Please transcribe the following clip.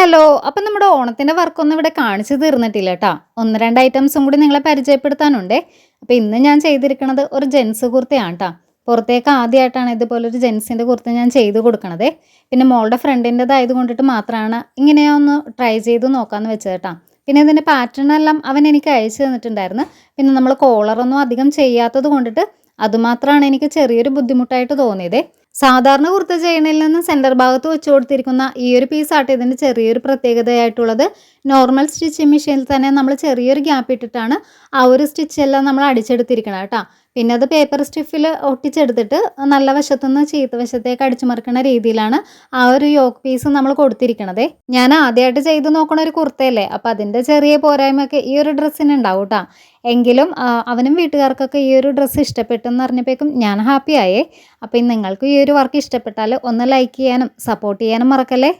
Hello അപ്പം നമ്മുടെ ഓണത്തിന്റെ വർക്കൊന്നും ഇവിടെ കാണിച്ചു തീർന്നിട്ടില്ല കേട്ടോ ഒന്ന് രണ്ട് ഐറ്റംസും കൂടി നിങ്ങളെ പരിചയപ്പെടുത്താനുണ്ടേ. അപ്പം ഇന്ന് ഞാൻ ചെയ്തിരിക്കുന്നത് ഒരു ജെൻസ് കുർത്തയാണ് കേട്ടോ പുറത്തേക്ക് ആദ്യമായിട്ടാണ് ഇതുപോലൊരു ജെൻസിന്റെ കുർത്ത ഞാൻ ചെയ്ത് കൊടുക്കണത്. പിന്നെ മോളുടെ ഫ്രണ്ടിന്റെതായത് കൊണ്ടിട്ട് മാത്രമാണ് ഇങ്ങനെ ഒന്ന് ട്രൈ ചെയ്ത് നോക്കാമെന്ന് വെച്ചത് കേട്ടോ പിന്നെ ഇതിന്റെ പാറ്റേൺ എല്ലാം അവൻ എനിക്ക് അയച്ചു തന്നിട്ടുണ്ടായിരുന്നു. പിന്നെ നമ്മൾ കോളറൊന്നും അധികം ചെയ്യാത്തത് കൊണ്ടിട്ട് അതുമാത്രമാണ് എനിക്ക് ചെറിയൊരു ബുദ്ധിമുട്ടായിട്ട് തോന്നിയത്. സാധാരണ കുർത്ത ചെയ്യണയിൽ നിന്ന് സെന്റർ ഭാഗത്ത് വെച്ച് കൊടുത്തിരിക്കുന്ന ഈ ഒരു പീസാട്ട് ഇതിന്റെ ചെറിയൊരു പ്രത്യേകതയായിട്ടുള്ളത്. നോർമൽ സ്റ്റിച്ചിങ് മെഷീനിൽ തന്നെ നമ്മൾ ചെറിയൊരു ഗ്യാപ്പ് ഇട്ടിട്ടാണ് ആ ഒരു സ്റ്റിച്ചെല്ലാം നമ്മൾ അടിച്ചെടുത്തിരിക്കണം കേട്ടോ. പിന്നെ അത് പേപ്പർ സ്റ്റിഫിൽ ഒട്ടിച്ചെടുത്തിട്ട് നല്ല വശത്തുനിന്ന് ചീത്ത വശത്തേക്ക് അടിച്ചു മറിക്കുന്ന രീതിയിലാണ് ആ ഒരു യോക്ക് പീസ് നമ്മൾ കൊടുത്തിരിക്കണത്. ഞാൻ ആദ്യമായിട്ട് ചെയ്ത് നോക്കണ ഒരു കുർത്തയല്ലേ? അപ്പോൾ അതിന്റെ ചെറിയ പോരായ്മയൊക്കെ ഈ ഒരു ഡ്രസ്സിന് ഉണ്ടാവും കേട്ടോ എങ്കിലും അവനും വീട്ടുകാർക്കൊക്കെ ഈ ഒരു ഡ്രസ്സ് ഇഷ്ടപ്പെട്ടെന്ന് പറഞ്ഞപ്പോഴേക്കും ഞാൻ ഹാപ്പിയായേ ആയേ. അപ്പം നിങ്ങൾക്ക് ഈ ഒരു വർക്ക് ഇഷ്ടപ്പെട്ടാൽ ഒന്ന് ലൈക്ക് ചെയ്യാനും സപ്പോർട്ട് ചെയ്യാനും മറക്കല്ലേ?